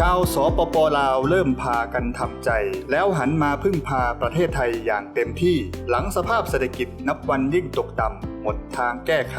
ชาวสปปลาวเริ่มพากันทำใจ แล้วหันมาพึ่งพาประเทศไทยอย่างเต็มที่ หลังสภาพเศรษฐกิจนับวันยิ่งตกต่ำหมดทางแก้ไข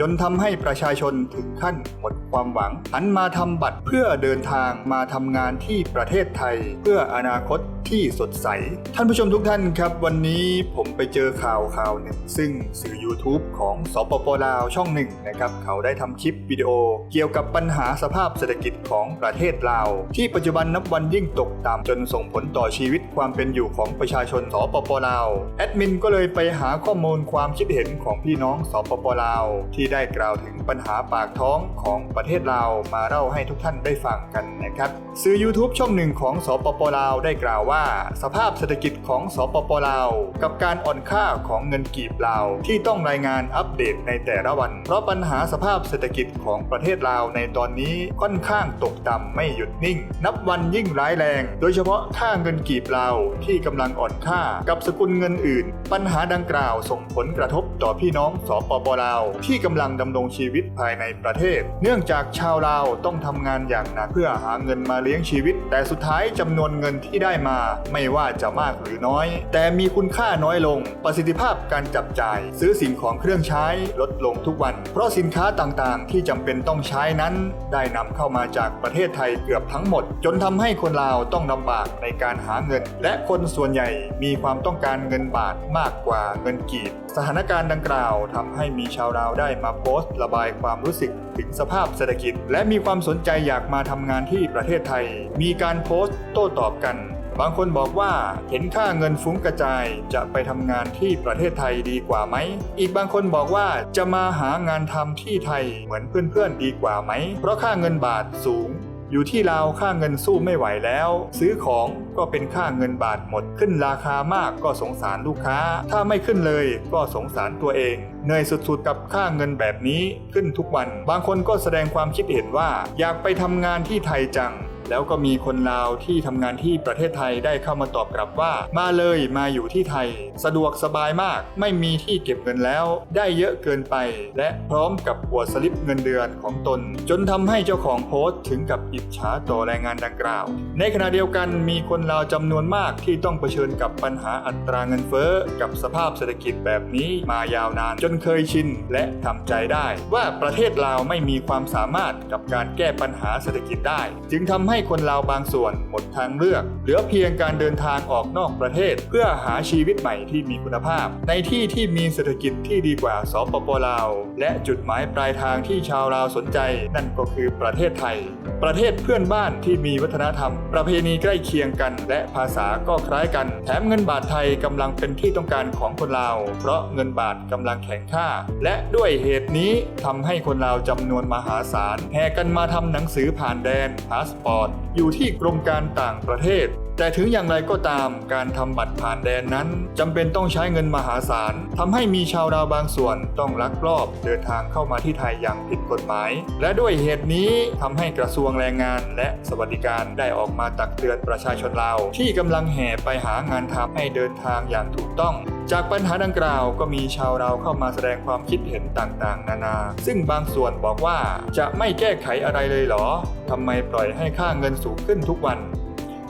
จนทำให้ประชาชนถึงขั้นหมดความหวัง หันมาทำบัตรเพื่อเดินทางมาทำงานที่ประเทศไทย เพื่ออนาคตที่สดใส ท่านผู้ชมทุกท่านครับ วันนี้ผมไปเจอข่าวข่าวหนึ่ง ซึ่งสื่อ YouTube ของสปปลาวช่องหนึ่งนะครับ เขาได้ทำคลิปวิดีโอ เกี่ยวกับปัญหาสภาพเศรษฐกิจของประเทศลาวที่ปัจจุบันนับวันยิ่งตกต่ำจนส่งผลต่อชีวิตความเป็นอยู่ของประชาชนสปปลาวแอดมินก็เลยไปหาข้อมูลความคิดเห็นของพี่น้องสปปลาว ที่ได้กล่าวถึงปัญหาปากท้องของประเทศลาวมาเล่าให้ทุกท่านได้ฟังกันนะครับสื่อ YouTube ช่องหนึ่งของสปปลาวได้กล่าวว่า สภาพเศรษฐกิจของสปปลาว กับการอ่อนค่าของเงินกีบลาว ที่ต้องรายงานอัปเดตในแต่ละวัน เพราะปัญหาสภาพเศรษฐกิจของประเทศลาวในตอนนี้ค่อนข้างตกต่ำไม่หยุดนิ่ง นับวันยิ่งร้ายแรง โดยเฉพาะค่าเงินกีบลาวที่กำลังอ่อนค่ากับสกุลเงินอื่น ปัญหาดังกล่าวส่งผลกระทบต่อพี่น้องสปปลาว ที่กำลังดำรงชีวิตภายในประเทศ เนื่องจากชาวลาวต้องทำงานอย่างหนักเพื่อหาเงินมาเลี้ยงชีวิต แต่สุดท้ายจำนวนเงินที่ได้มา ไม่ว่าจะมากหรือน้อย แต่มีคุณค่าน้อยลง ประสิทธิภาพการจับจ่าย ซื้อสิ่งของเครื่องใช้ลดลงทุกวันเพราะสินค้าต่างๆ ที่จำเป็นต้องใช้นั้น ได้นำเข้ามาจากประเทศไทยเกือบทั้งหมด จนทำให้คนลาวต้องลำบากในการหาเงิน และคนส่วนใหญ่มีความต้องการเงินบาทมากกว่าเงินกีบ สถานการณ์ดังกล่าวทำให้มีชาวลาวได้มาโพสต์ระบายความรู้สึกถึงสภาพเศรษฐกิจ และมีความสนใจอยากมาทำงานที่ประเทศไทย มีการโพสต์โต้ตอบกัน บางคนบอกว่าเห็นค่าเงินฟุ้งกระจายจะไปทำงานที่ประเทศไทยดีกว่าไหม อีกบางคนบอกว่าจะมาหางานทำที่ไทยเหมือนเพื่อนๆดีกว่าไหม เพราะค่าเงินบาทสูงอยู่ที่ลาวค่าเงินสู้ไม่ไหวแล้ว ซื้อของก็เป็นค่าเงินบาทหมดขึ้นราคามากก็สงสารลูกค้า ถ้าไม่ขึ้นเลยก็สงสารตัวเองเหนื่อยสุดๆกับค่าเงินแบบนี้ขึ้นทุกวัน บางคนก็แสดงความคิดเห็นว่า อยากไปทำงานที่ไทยจัง แล้วก็มีคนลาวที่ทำงานที่ประเทศไทยได้เข้ามาตอบกลับว่า มาเลยมาอยู่ที่ไทย สะดวกสบายมาก ไม่มีที่เก็บเงินแล้ว ได้เยอะเกินไป และพร้อมกับอวดสลิปเงินเดือนของตน จนทำให้เจ้าของโพสต์ถึงกับอิจฉาต่อแรงงานดังกล่าว ในขณะเดียวกันมีคนลาวจำนวนมากที่ต้องเผชิญกับปัญหาอัตราเงินเฟ้อกับสภาพเศรษฐกิจแบบนี้มายาวนาน จนเคยชินและทำใจได้ ว่าประเทศลาวไม่มีความสามารถกับการแก้ปัญหาเศรษฐกิจได้ จึงทำให้คนลาวบางส่วนหมดทางเลือก เหลือเพียงการเดินทางออกนอกประเทศ เพื่อหาชีวิตใหม่ที่มีคุณภาพ ในที่ที่มีเศรษฐกิจที่ดีกว่าสปปลาว และจุดหมายปลายทางที่ชาวลาวสนใจ นั่นก็คือประเทศไทย ประเทศเพื่อนบ้านที่มีวัฒนธรรม ประเพณีใกล้เคียงกัน และภาษาก็คล้ายกัน แถมเงินบาทไทยกำลังเป็นที่ต้องการของคนลาว เพราะเงินบาทกำลังแข็งค่า และด้วยเหตุนี้ทำให้คนลาวจำนวนมหาศาลแห่กันมาทำหนังสือผ่านแดนพาสปอร์ตอยู่ที่กรมการต่างประเทศ แต่ถึงอย่างไรก็ตามการทำบัตรผ่านแดนนั้นจำเป็นต้องใช้เงินมหาศาลทำให้มีชาวลาวบางส่วนต้องลักลอบเดินทางเข้ามาที่ไทยอย่างผิดกฎหมาย และด้วยเหตุนี้ทำให้กระทรวงแรงงานและสวัสดิการได้ออกมาตักเตือนประชาชนลาวที่กำลังแห่ไปหางานทำให้เดินทางอย่างถูกต้อง จากปัญหาดังกล่าวก็มีชาวเราเข้ามาแสดงความคิดเห็นต่างๆ นานา ซึ่งบางส่วนบอกว่าจะไม่แก้ไขอะไรเลยเหรอทำไมปล่อยให้ค่าเงินสูงขึ้นทุกวัน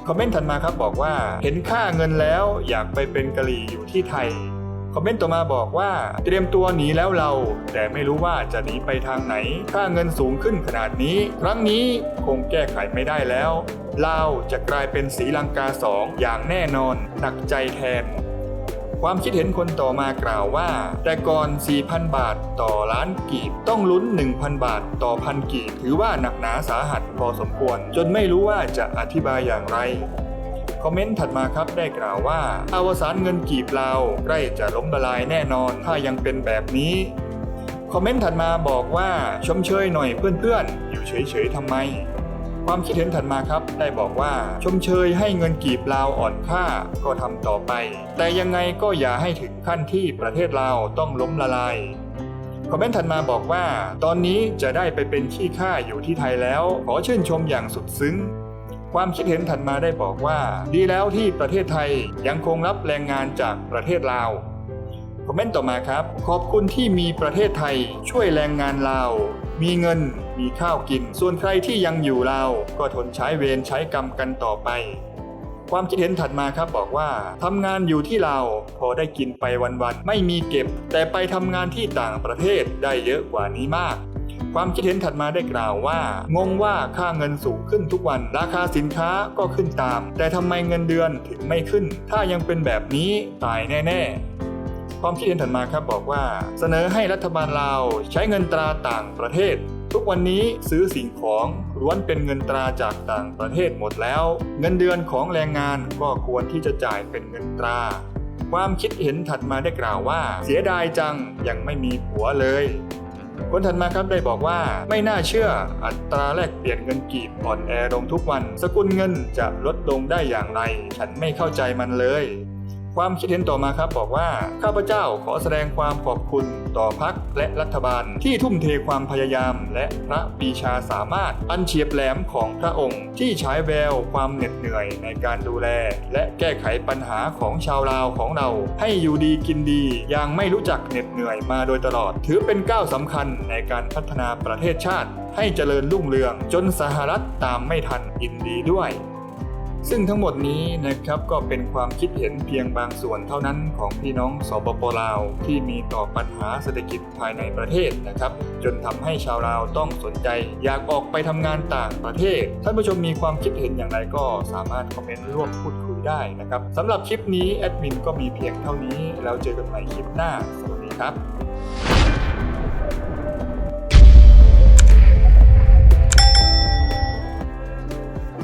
คอมเมนต์ถัดมาครับบอกว่าเห็นค่าเงินแล้วอยากไปเป็นกะหรี่อยู่ที่ไทยคอมเมนต์ต่อมาบอกว่าเตรียมตัวหนีแล้วเรา แต่ไม่รู้ว่าจะหนีไปทางไหน ค่าเงินสูงขึ้นขนาดนี้ ครั้งนี้คงแก้ไขไม่ได้แล้วลาวจะกลายเป็นสีลังกาสองอย่างแน่นอนหนักใจแทน ความคิดเห็นคนต่อมากล่าวว่า แต่ก่อน 4,000 บาทต่อล้านกีบ ต้องลุ้น 1,000 บาทต่อพันกีบ ถือว่าหนักหนาสาหัสพอสมควร จนไม่รู้ว่าจะอธิบายอย่างไรคอมเมนต์ถัดมาครับได้กล่าวว่า อาวสานเงินกีบลาใกล้จะล้มละลายแน่นอนถ้ายังเป็นแบบนี้ คอมเมนต์ถัดมาบอกว่าชมเชยหน่อยเพื่อนๆ อยู่เฉยๆทำไม ความคิดเห็นถัดมาครับ ได้บอกว่าชมเชยให้เงินกีบลาวอ่อนค่าก็ทำต่อไป แต่ยังไงก็อย่าให้ถึงขั้นที่ประเทศลาวต้องล้มละลายคอมเมนต์ถัดมาบอกว่า ตอนนี้จะได้ไปเป็นขี้ข้าอยู่ที่ไทยแล้ว ขอชื่นชมอย่างสุดซึ้ง ความคิดเห็นถัดมาได้บอกว่า ดีแล้วที่ประเทศไทยยังคงรับแรงงานจากประเทศลาวคอมเมนต์ต่อมาครับ ขอบคุณที่มีประเทศไทยช่วยแรงงานลาว มีเงินมีข้าวกิน ส่วนใครที่ยังอยู่ลาก็ทนใช้เวรใช้กรรมกันต่อไป ความคิดเห็นถัดมาครับบอกว่าทำงานอยู่ที่ลาพอได้กินไปวันๆไม่มีเก็บ แต่ไปทำงานที่ต่างประเทศได้เยอะกว่านี้มากความคิดเห็นถัดมาได้กล่าวว่า งงว่าค่าเงินสูงขึ้นทุกวัน ราคาสินค้าก็ขึ้นตาม แต่ทำไมเงินเดือนถึงไม่ขึ้น ถ้ายังเป็นแบบนี้ตายแน่ ๆ ความคิดเห็นถัดมาครับบอกว่า เสนอให้รัฐบาลลาวใช้เงินตราต่างประเทศ ทุกวันนี้ซื้อสิ่งของล้วนเป็นเงินตราจากต่างประเทศหมดแล้ว เงินเดือนของแรงงานก็ควรที่จะจ่ายเป็นเงินตราความคิดเห็นถัดมาได้กล่าวว่า เสียดายจังยังไม่มีผัวเลย คนถัดมาครับได้บอกว่า ไม่น่าเชื่ออัตราแลกเปลี่ยนเงินกีบอ่อนแอลงทุกวัน สกุลเงินจะลดลงได้อย่างไร ฉันไม่เข้าใจมันเลย ความคิดเห็นต่อมาครับบอกว่าข้าพเจ้าขอแสดงความขอบคุณต่อพักและรัฐบาล ที่ทุ่มเทความพยายาม และพระปีชาสามารถอันเฉียบแหลมของพระองค์ ที่ฉายแววความเหน็ดเหนื่อยในการดูแล และแก้ไขปัญหาของชาวลาวของเรา ให้อยู่ดีกินดีอย่างไม่รู้จักเหน็ดเหนื่อยมาโดยตลอด ถือเป็นก้าวสำคัญในการพัฒนาประเทศชาติ ให้เจริญรุ่งเรืองจนสหรัฐตามไม่ทันอินดีด้วย ซึ่งทั้งหมดนี้นะครับก็เป็นความคิดเห็นเพียงบางส่วนเท่านั้นของพี่น้องสปปลาวที่มีต่อปัญหาเศรษฐกิจภายในประเทศนะครับ จนทำให้ชาวลาวต้องสนใจ อยากออกไปทำงานต่างประเทศ ท่านผู้ชมมีความคิดเห็นอย่างไรก็สามารถคอมเมนต์ร่วมพูดคุยได้นะครับสำหรับคลิปนี้แอดมินก็มีเพียงเท่านี้แล้วเจอกันใหม่คลิปหน้าสวัสดีครับ